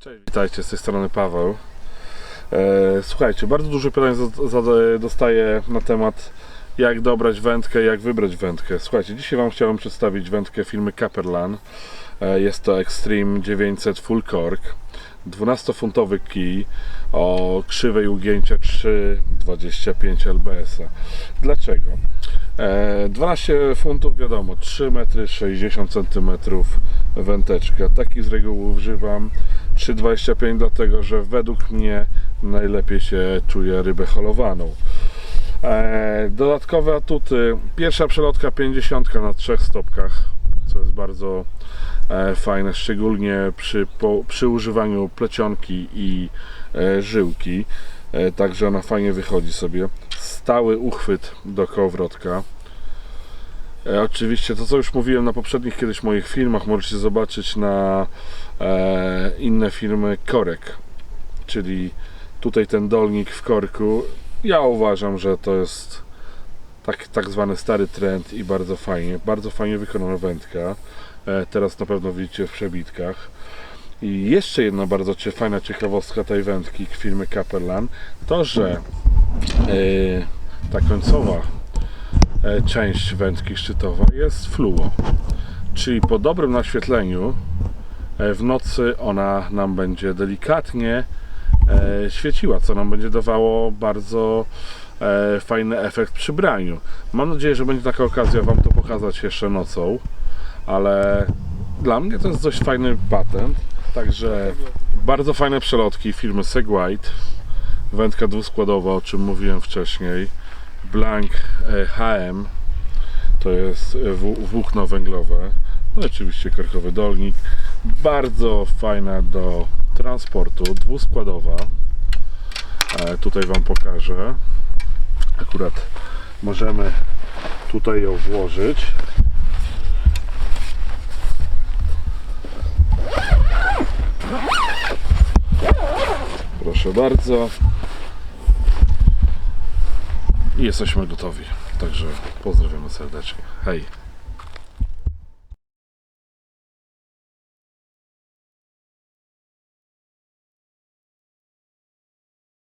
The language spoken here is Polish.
Cześć, witajcie, z tej strony Paweł. E, słuchajcie, bardzo dużo pytań dostaję na temat jak dobrać wędkę, jak wybrać wędkę. Słuchajcie, dzisiaj Wam chciałem przedstawić wędkę firmy Caperlan. E, jest to Extreme 900 Full Cork. 12-funtowy kij o krzywej ugięcia 3,25 lbs. Dlaczego? E, 12 funtów, wiadomo, 3 metry 60 cm wędeczka. Taki z reguły używam. 3,25 dlatego, że według mnie najlepiej się czuje rybę holowaną. E, dodatkowe atuty. Pierwsza przelotka 50 na trzech stopkach, co jest bardzo e, fajne, szczególnie przy, po, przy używaniu plecionki i e, żyłki. Także ona fajnie wychodzi sobie. Stały uchwyt do kołowrotka. E, oczywiście to co już mówiłem na poprzednich kiedyś moich filmach możecie zobaczyć na e, inne firmy korek. Czyli tutaj ten dolnik w korku. Ja uważam, że to jest tak, tak zwany stary trend i bardzo fajnie, bardzo fajnie wykonana wędka. E, teraz na pewno widzicie w przebitkach. I jeszcze jedna bardzo fajna ciekawostka tej wędki firmy Caperlan to, że e, ta końcowa część wędki szczytowa jest fluo. Czyli po dobrym naświetleniu e, w nocy ona nam będzie delikatnie e, świeciła, co nam będzie dawało bardzo e, fajny efekt przy braniu. Mam nadzieję, że będzie taka okazja Wam to pokazać jeszcze nocą, ale dla mnie to jest dość fajny patent. Także bardzo fajne przelotki firmy Segwite. Wędka dwuskładowa, o czym mówiłem wcześniej. Blank HM to jest e, wł- włókno węglowe. No oczywiście korkowy dolnik. Bardzo fajna do transportu, dwuskładowa. E, tutaj Wam pokażę. Akurat możemy tutaj ją włożyć. Proszę bardzo. I jesteśmy gotowi. Także pozdrawiamy serdecznie. Hej.